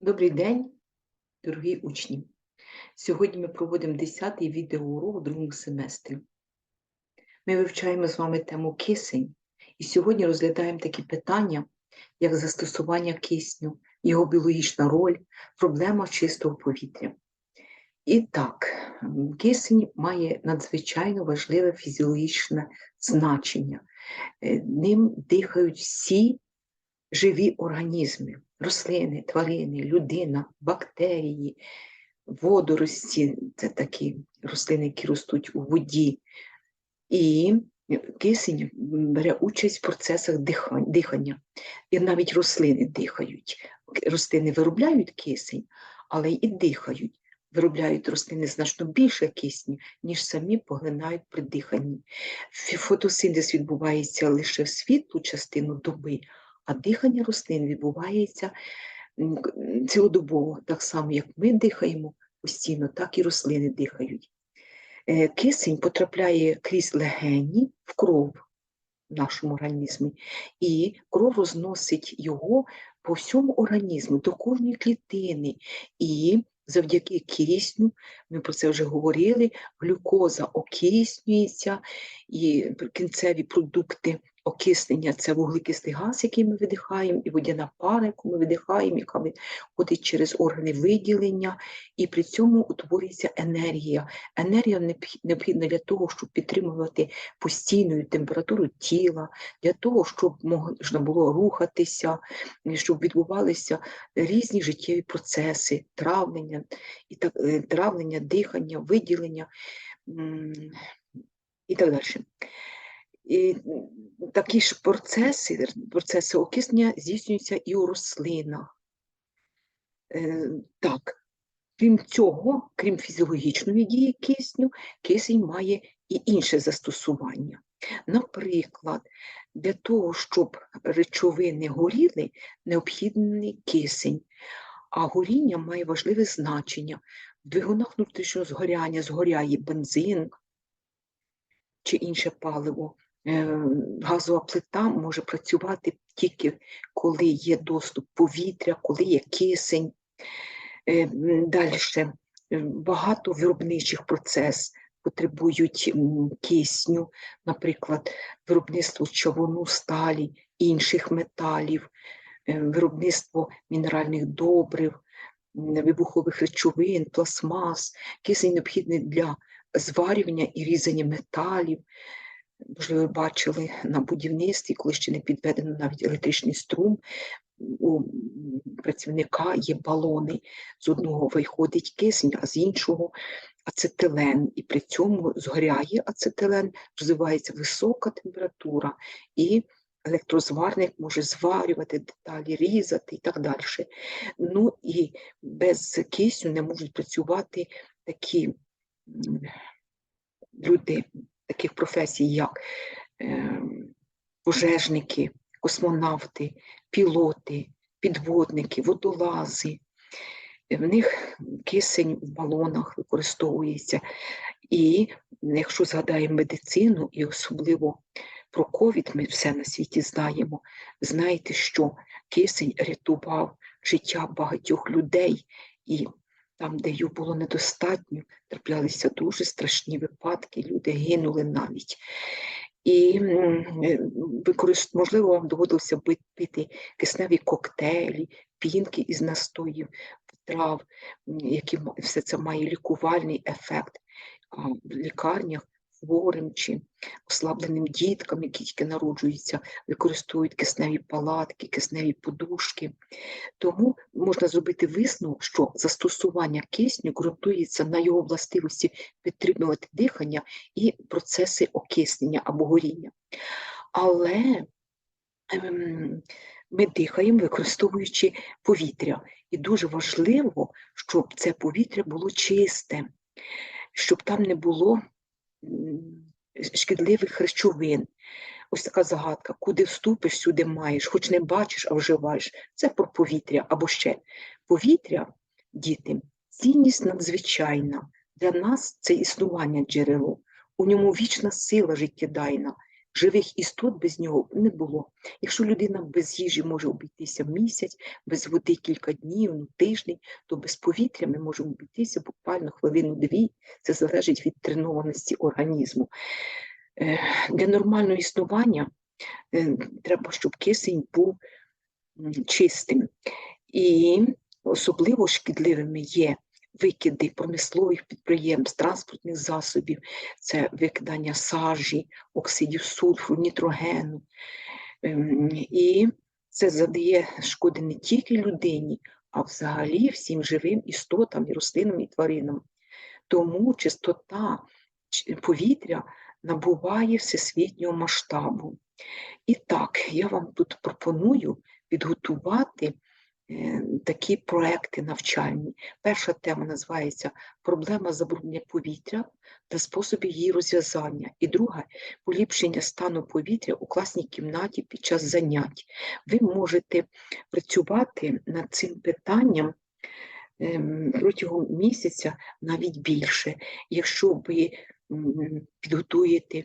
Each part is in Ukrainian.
Добрий день, дорогі учні! Сьогодні ми проводимо 10-й відеоурок у другому семестрі. Ми вивчаємо з вами тему кисень і сьогодні розглядаємо такі питання, як застосування кисню, його біологічна роль, проблема чистого повітря. І так, кисень має надзвичайно важливе фізіологічне значення. Е, Ним дихають всі живі організми, рослини, тварини, людина, бактерії, водорості це такі рослини, які ростуть у воді. І кисень бере участь в процесах дихання. І навіть рослини дихають. Рослини виробляють кисень, але і дихають. Виробляють рослини значно більше кисню, ніж самі поглинають при диханні. Фотосинтез відбувається лише в світлу частину доби, а дихання рослин відбувається цілодобово, так само, як ми дихаємо постійно, так і рослини дихають. Е, Кисень потрапляє крізь легені в кров в нашому організмі, і кров розносить його по всьому організму, до кожної клітини. І завдяки кисню, ми про це вже говорили, глюкоза окиснюється, і кінцеві продукти окиснення це вуглекислий газ, який ми видихаємо, і водяна пара, яку ми видихаємо, яка виходить через органи виділення, і при цьому утворюється енергія. Енергія необхідна для того, щоб підтримувати постійну температуру тіла, для того, щоб можна було рухатися, щоб відбувалися різні життєві процеси, травлення, і так, е, травлення, дихання, виділення і так далі. І такі ж процеси, процеси окиснення здійснюються і у рослинах. Е, Так, крім цього, крім фізіологічної дії кисню, кисень має і інше застосування. Наприклад, для того, щоб речовини горіли, необхідний кисень, а горіння має важливе значення. В двигунах внутрішнього згоряння згоряє бензин чи інше паливо. Е, Газова плита може працювати тільки коли є доступ повітря, коли є кисень. Далі багато виробничих процес потребують кисню, наприклад, виробництво човуну, сталі, інших металів, е, виробництво мінеральних добрив, вибухових речовин, пластмас. Кисень необхідний для зварювання і різання металів. Можливо, бачили на будівництві, коли ще не підведено навіть електричний струм, у працівника є балони. З одного виходить кисень, а з іншого ацетилен. І при цьому згоряє ацетилен, розвивається висока температура, і електрозварник може зварювати деталі, різати і так далі. Ну і без кисню не можуть працювати такі люди таких професій, як ем, пожежники, космонавти, пілоти, підводники, водолази. В них кисень в балонах використовується. І якщо згадаємо медицину, і особливо про ковід, ми все на світі знаємо. Знаєте, що кисень рятував життя багатьох людей, і там, де його було недостатньо, траплялися дуже страшні випадки, люди гинули навіть. І е, можливо, вам доводилося пити кисневі коктейлі, пінки із настоїв, трав, які все це має лікувальний ефект. А в лікарнях хворим чи ослабленим діткам, які тільки народжуються, використовують кисневі палатки, кисневі подушки. Тому можна зробити висновок, що застосування кисню ґрунтується на його властивості підтримувати дихання і процеси окиснення або горіння. Але ем, ми дихаємо, використовуючи повітря. І дуже важливо, щоб це повітря було чисте, щоб там не було шкідливих речовин. Ось така загадка: куди вступиш, сюди маєш, хоч не бачиш, а вживаєш. Це про повітря або ще повітря, діти, цінність надзвичайна. Для нас це існування джерело. У ньому вічна сила життєдайна. Живих істот без нього не було. Якщо людина без їжі може обійтися місяць, без води кілька днів, ну, тиждень, то без повітря ми можемо обійтися буквально хвилину-дві. Це залежить від тренованості організму. Е, Для нормального існування е, треба, щоб кисень був чистим. І особливо шкідливими є викиди промислових підприємств, транспортних засобів, це викидання сажі, оксидів сульфуру, нітрогену. Ем, І це завдає шкоди не тільки людині, а взагалі всім живим істотам, і рослинам, і тваринам. Тому чистота повітря набуває всесвітнього масштабу. І так, я вам тут пропоную підготувати такі проекти навчальні. Перша тема називається Проблема забруднення повітря та способи її розв'язання. І друга поліпшення стану повітря у класній кімнаті під час занять. Ви можете працювати над цим питанням ем, протягом місяця навіть більше. Якщо ви підготуєте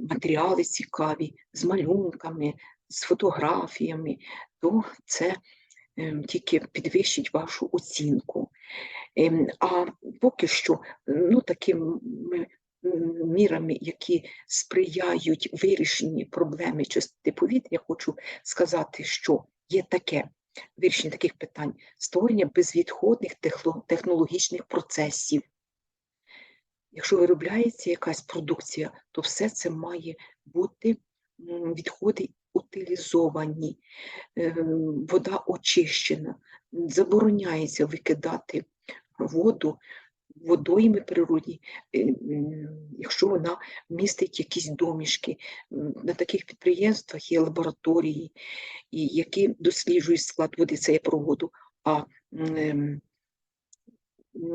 матеріали цікаві з малюнками, з фотографіями, то це тільки підвищить вашу оцінку. Ем, А поки що, ну, такими мірами, які сприяють вирішенню проблеми чистоти повітря, я хочу сказати, що є таке вирішення таких питань створення безвідходних технологічних процесів. Якщо виробляється якась продукція, то все це має бути відходи утилізовані, ем, вода очищена, забороняється викидати воду водойми природні, е, якщо вона містить якісь домішки. На таких підприємствах є лабораторії, які досліджують склад води, це є про воду. А ем,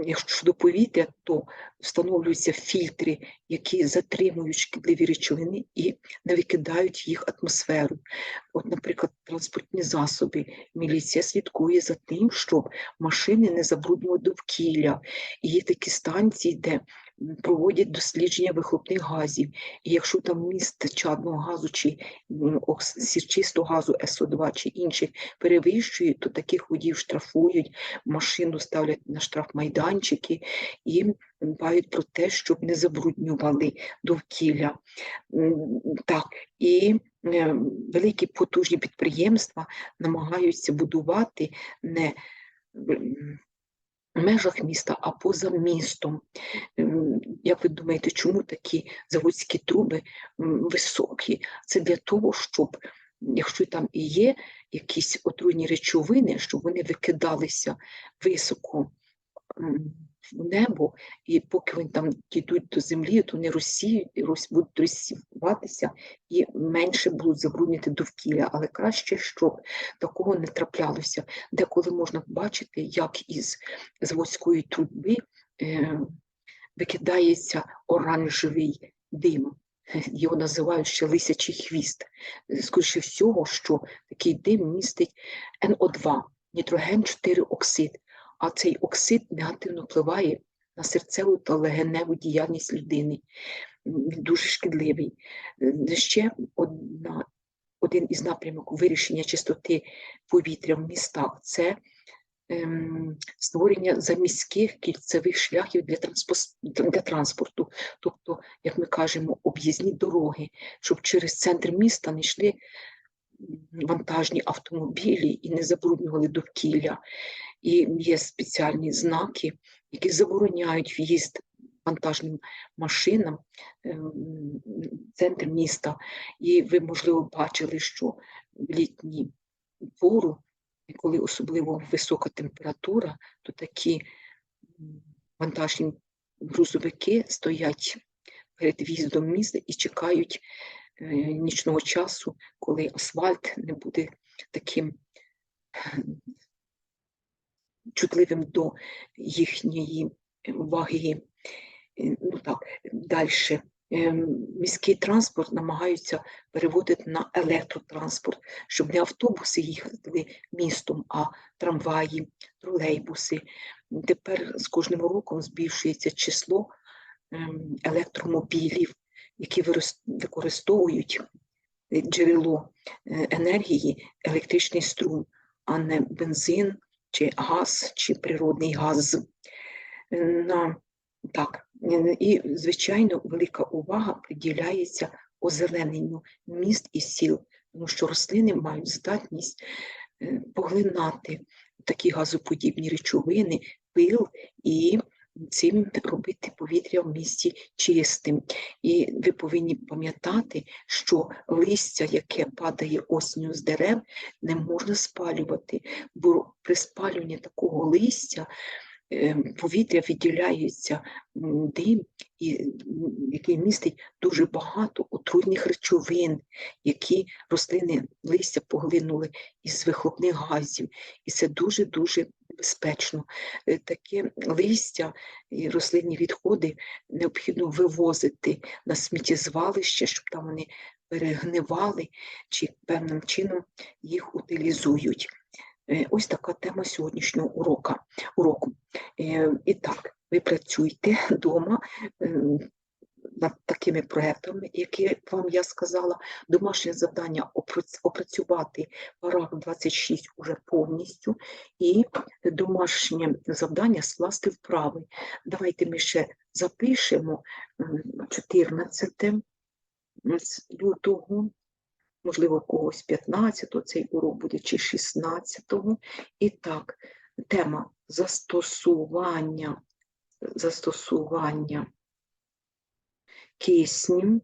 якщо щодо повітря, то встановлюються фільтри, які затримують шкідливі речовини і не викидають їх атмосферу. От, наприклад, транспортні засоби. Міліція слідкує за тим, щоб машини не забруднювали довкілля. І є такі станції, де проводять дослідження вихлопних газів. І якщо там міст чадного газу чи сірчистого газу СО2 чи інших перевищує, то таких водіїв штрафують, машину ставлять на штрафмайданчики і дбають про те, щоб не забруднювали довкілля. Так, і е, великі потужні підприємства намагаються будувати не межах міста, а поза містом. Як ви думаєте, чому такі заводські труби високі? Це для того, щоб якщо там і є якісь отруйні речовини, щоб вони викидалися високо в небо, і поки вони там дійдуть до землі, то вони розсіють, роз, будуть розсіватися і менше будуть забруднити довкілля. Але краще, щоб такого не траплялося. Деколи можна бачити, як із заводської труби е, викидається оранжевий дим. Його називають ще лисячий хвіст. Скоріше всього, що такий дим містить НО2, нітроген 4 оксид а цей оксид негативно впливає на серцеву та легеневу діяльність людини. Він дуже шкідливий. Е, Ще одна, один із напрямок вирішення чистоти повітря в містах це ем, створення заміських кільцевих шляхів для, транспос- для транспорту, тобто, як ми кажемо, об'їзні дороги, щоб через центр міста не йшли вантажні автомобілі і не забруднювали довкілля і є спеціальні знаки, які забороняють в'їзд вантажним машинам ем, в центр міста. І ви, можливо, бачили, що в літній пору, коли особливо висока температура, то такі вантажні грузовики стоять перед в'їздом міста і чекають е, нічного часу, коли асфальт не буде таким чутливим до їхньої ваги. Е, Ну так, далі. Міський транспорт намагаються переводити на електротранспорт, щоб не автобуси їхали містом, а трамваї, тролейбуси. Тепер з кожним роком збільшується число ем, електромобілів. які використовують джерело е, енергії електричний струм, а не бензин чи газ, чи природний газ. На, так, і, звичайно, велика увага приділяється озелененню міст і сіл, тому що рослини мають здатність поглинати такі газоподібні речовини, пил і цим робити повітря в місті чистим. І ви повинні пам'ятати, що листя, яке падає осінню з дерев, не можна спалювати, бо при спалюванні такого листя е, повітря відділяється дим, який містить дуже багато отруйних речовин, які рослини листя поглинули із вихлопних газів. І це дуже-дуже небезпечно. Е, Таке листя і рослинні відходи необхідно вивозити на сміттєзвалище, щоб там вони перегнивали чи певним чином їх утилізують. Е, Ось така тема сьогоднішнього уроку. Е, І так, ви працюєте вдома над такими проектами, які вам я сказала. Домашнє завдання опрацювати параграф 26 уже повністю, і домашнє завдання скласти вправи. Давайте ми ще запишемо 14 лютого, можливо, когось 15-го, цей урок буде чи 16-го. І так, тема застосування, застосування кисню,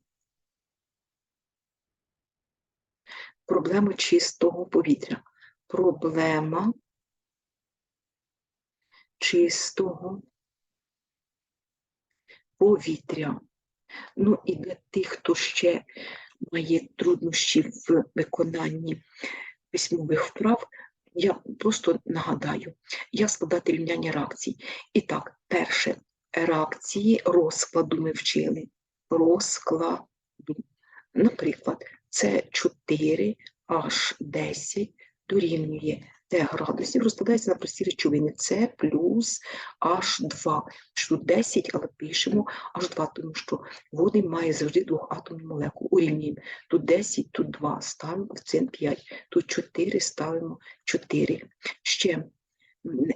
проблема чистого повітря. Проблема чистого повітря. Ну і для тих, хто ще має труднощі в виконанні письмових вправ, я просто нагадаю, я складати рівняння реакцій. І так, перше, реакції розкладу ми вчили. Розкладу. Наприклад, це 4 H10 дорівнює Т градусів, розкладається на прості речовини. Це плюс H2. Що тут 10, але пишемо H2, тому що водень має завжди двохатомну молекулу. Урівнюємо. Тут 10, тут 2, ставимо коефіцієнт 5, тут 4, ставимо 4. Ще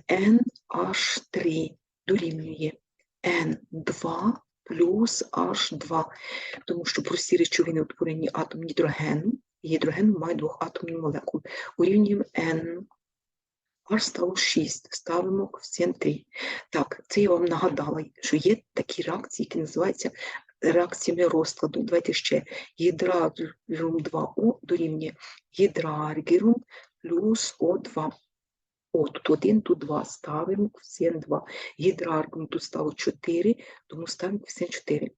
NH3 дорівнює N2 плюс H2, тому що прості речовини утворені атом гідрогену, гідроген має двохатомну молекулу. Урівнюємо N. Аж стало 6, ставимо коефіцієнт 3. Так, це я вам нагадала, що є такі реакції, які називаються реакціями розкладу. Давайте ще гідраргірум 2О дорівнює гідраргірум плюс О2. О, тут один, тут два. ставимо коефіцієнт 2. Гідрарком тут стало 4, тому ставимо коефіцієнт 4.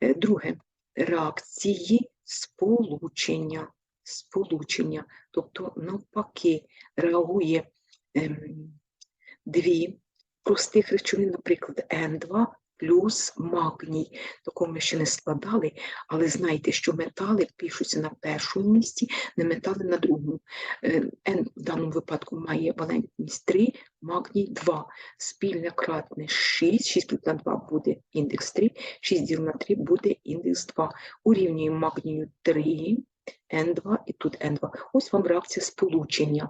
Е, Друге, реакції сполучення. Сполучення, тобто навпаки, реагує ем, дві простих речовин, наприклад, N2 плюс магній. Такого ми ще не складали, але знайте, що метали пишуться на першому місці, не метали на другому. Е, N в даному випадку має валентність 3, магній 2. Спільне кратне 6, 6 плюс на 2 буде індекс 3, 6 діл на 3 буде індекс 2. Урівнюємо магнію 3, N2 і тут N2. Ось вам реакція сполучення.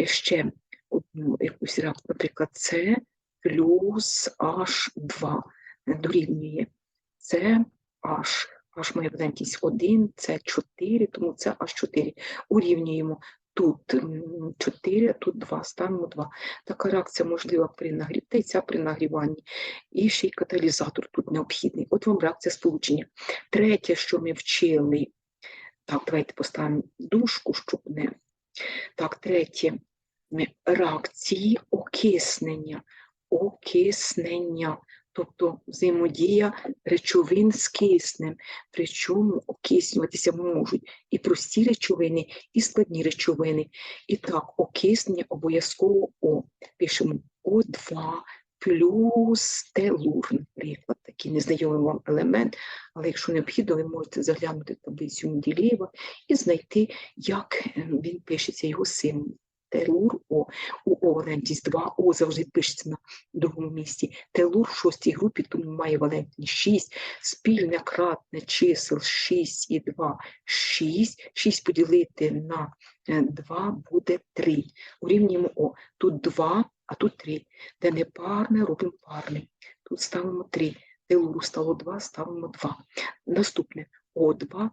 Е, Ще одну якусь реакцію, наприклад, С плюс H2 дорівнює С H. H має валентність 1, це 4, тому це H4. Урівнюємо тут м, 4, тут 2, ставимо 2. Така реакція можлива при нагріванні, ця при нагріванні. І ще й каталізатор тут необхідний. От вам реакція сполучення. Третє, що ми вчили, так, давайте поставимо дужку, щоб не. Так, третє. Реакції окиснення. Окиснення, тобто взаємодія речовин з киснем. Причому окиснюватися можуть і прості речовини, і складні речовини. І так, окиснення обов'язково О. Пишемо О2 плюс телур, наприклад, такий незнайомий вам елемент, але якщо необхідно, ви можете заглянути в таблицю Менделєєва і знайти, як е, він пишеться, його символ. Телур О. У О валентність 2, О завжди пишеться на другому місці. Телур в шостій групі, тому має валентність 6. Спільне кратне чисел 6 і 2 6. 6 поділити на 2 буде 3. Урівнюємо О. Тут 2, а тут 3. Де не парне, робимо парне. Тут ставимо 3. Телуру стало 2, ставимо 2. Наступне О2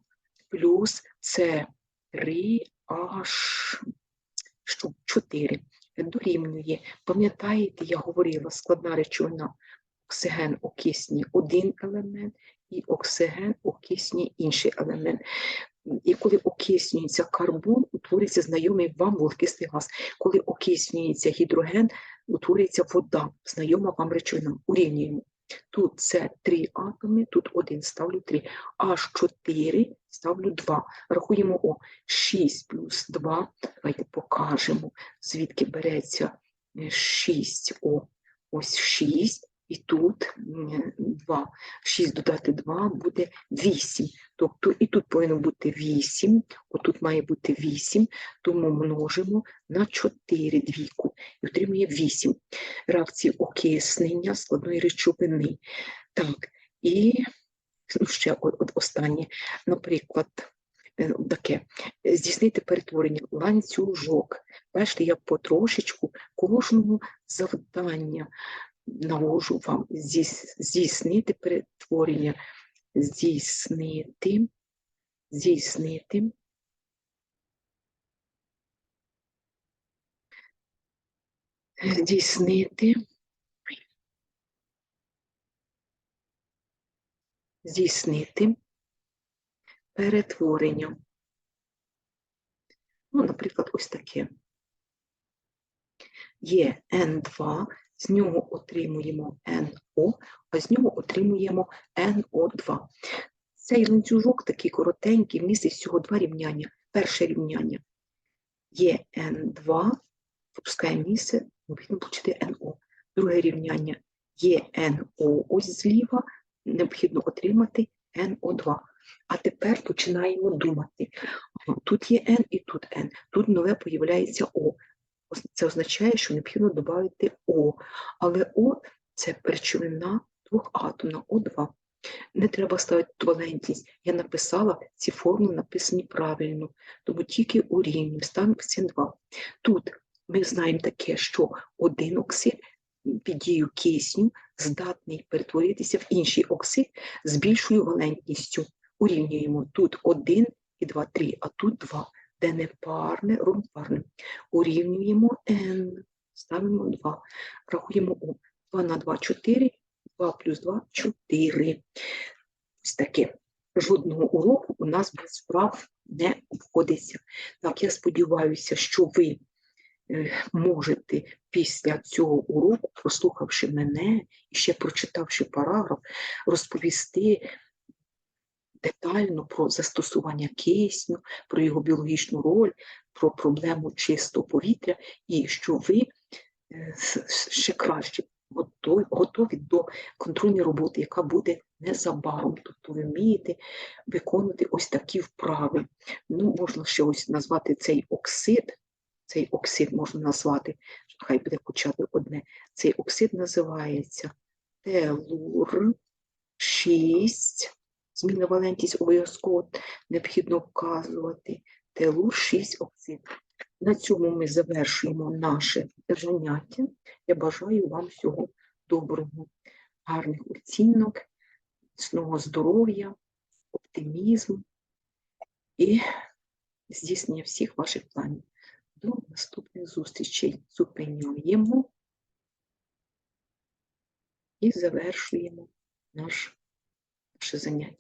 плюс С3 аж що 4 дорівнює. Пам'ятаєте, я говорила, складна речовина оксиген окисні один елемент і оксиген окисні інший елемент. І коли окиснюється карбон, утворюється знайомий вам вуглекислий газ. Коли окиснюється гідроген, утворюється вода, знайома вам речовина. Урівнюємо. Тут це три атоми, тут один ставлю три. Аж 4 ставлю 2. Рахуємо О. 6 плюс 2. Давайте покажемо, звідки береться 6 О. Ось 6. І тут 2. 6 додати 2 буде 8. Тобто і тут повинно бути 8, отут має бути 8, тому множимо на 4 двійку і отримує 8. Реакції окиснення складної речовини. Так, і ну, ще останнє, наприклад, е, таке, здійснити перетворення ланцюжок. Бачите, я потрошечку кожного завдання навожу вам здійснити перетворення, здійснити, здійснити. Здійснити, здійснити перетворення. Ну, наприклад, ось таке. Є N2 з нього отримуємо NO, а з нього отримуємо NO2. Цей ланцюжок такий коротенький, містить всього два рівняння. Перше рівняння є N2, випускає місце, необхідно получити NO. Друге рівняння є NO, ось зліва, необхідно отримати NO2. А тепер починаємо думати. Тут є N і тут N, тут нове появляється O це означає, що необхідно додати О. Але О це речовина двохатомна, О2. Не треба ставити валентність. Я написала, ці формули написані правильно, тому тільки у рівні ставимо СН2. Тут ми знаємо таке, що один оксид під дією кисню здатний перетворитися в інший оксид з більшою валентністю. Урівнюємо тут 1 і 2, 3, а тут 2 де не парне, ромпарне. Урівнюємо n, ставимо 2. Рахуємо У. 2 на 2 4, 2 плюс 2 4. Ось таке. Жодного уроку у нас без справ не обходиться. Так, я сподіваюся, що ви е, можете після цього уроку, прослухавши мене і ще прочитавши параграф, розповісти детально про застосування кисню, про його біологічну роль, про проблему чистого повітря, і що ви е, ще краще готові до контрольної роботи, яка буде незабаром. Тобто ви вмієте виконувати ось такі вправи. Ну, Можна ще ось назвати цей оксид. Цей оксид можна назвати, хай буде хоча б одне. Цей оксид називається телур 6 Змінна валентність обов'язково необхідно вказувати телур 6 оксид. На цьому ми завершуємо наше заняття. Я бажаю вам всього доброго, гарних оцінок, міцного здоров'я, оптимізму і здійснення всіх ваших планів. До наступних зустрічей зупиняємо і завершуємо наш наше заняття.